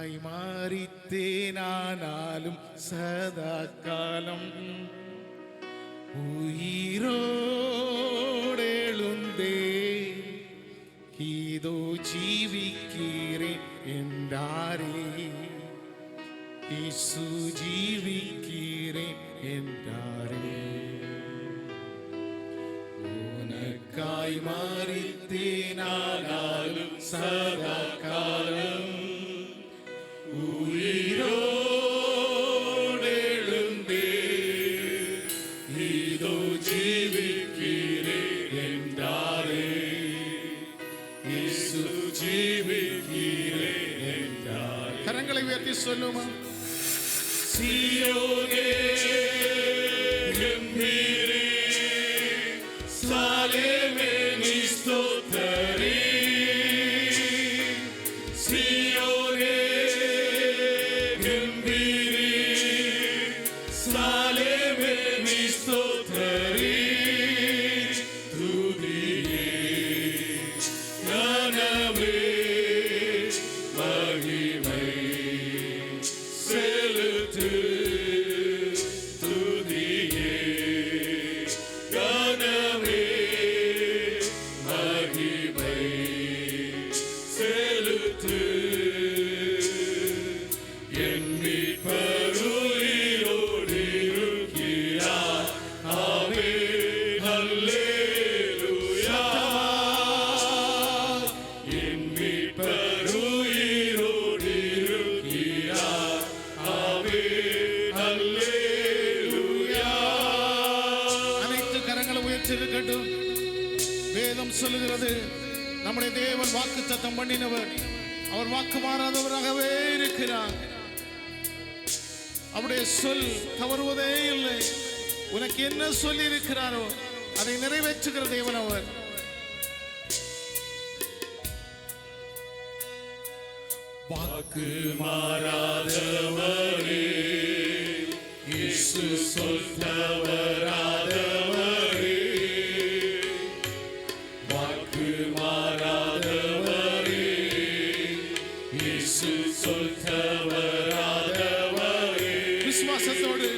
உனக்காய் மாறித்தேனானாலும் சதா காலம். உயிரோடெழுந்தே இதோ ஜீவிக்கிறேன் என்றாரே. இயேசு ஜீவிக்கிறேன் என்றாரே. உனக்காய் மாறித்தேனானாலும் சதா சொல்லுமா சியோனே சொல்லுகிறது நம்முடைய தேவன் வாக்கு சத்தம் பண்ணினவர். அவர் வாக்கு மாறாதவராகவே இருக்கிறார். அவருடைய சொல் தவறுவதே இல்லை. உனக்கு என்ன சொல்லி இருக்கிறாரோ அதை நிறைவேற்றுகிற தேவன் அவர். வாக்கு மாறாதவரே இயேசு சொல் விசுவாசத்தோடு.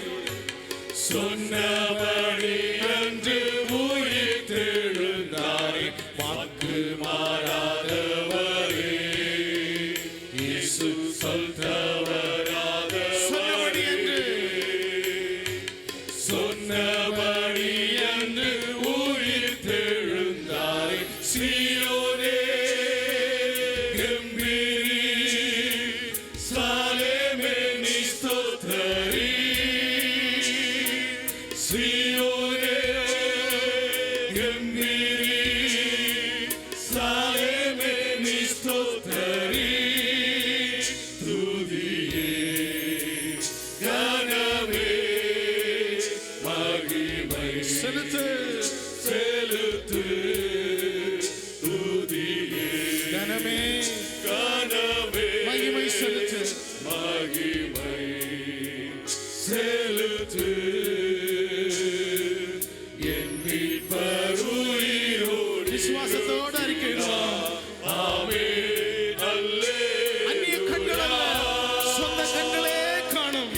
சொன்னபடி என்று உயிர் தெழுந்தாரே வாக்கு மாறாதவரே. இயேசு சொல் தவறாதவரே சொன்னபடி என்று உயிர் தெழுந்தாரே சியோனே பருயிரோடு விசுவாசத்தோடு அறிக்கையிடுவோம் ஆமே அல்லே அந்நிய கண்கள் அல்ல சொந்த கண்களே காணும்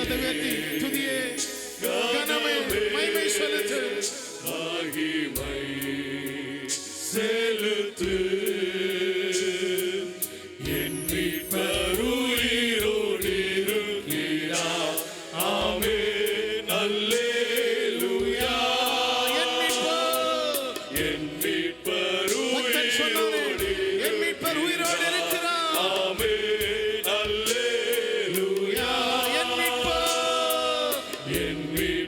கரத்தை உயர்த்தி துதியே கனமே மகிமை செலுத்து மகிமை செலுத்து எண்ணி பருயிரோடிருக்கிறா ஆமே நல்லேலுயா எண்ணி In me.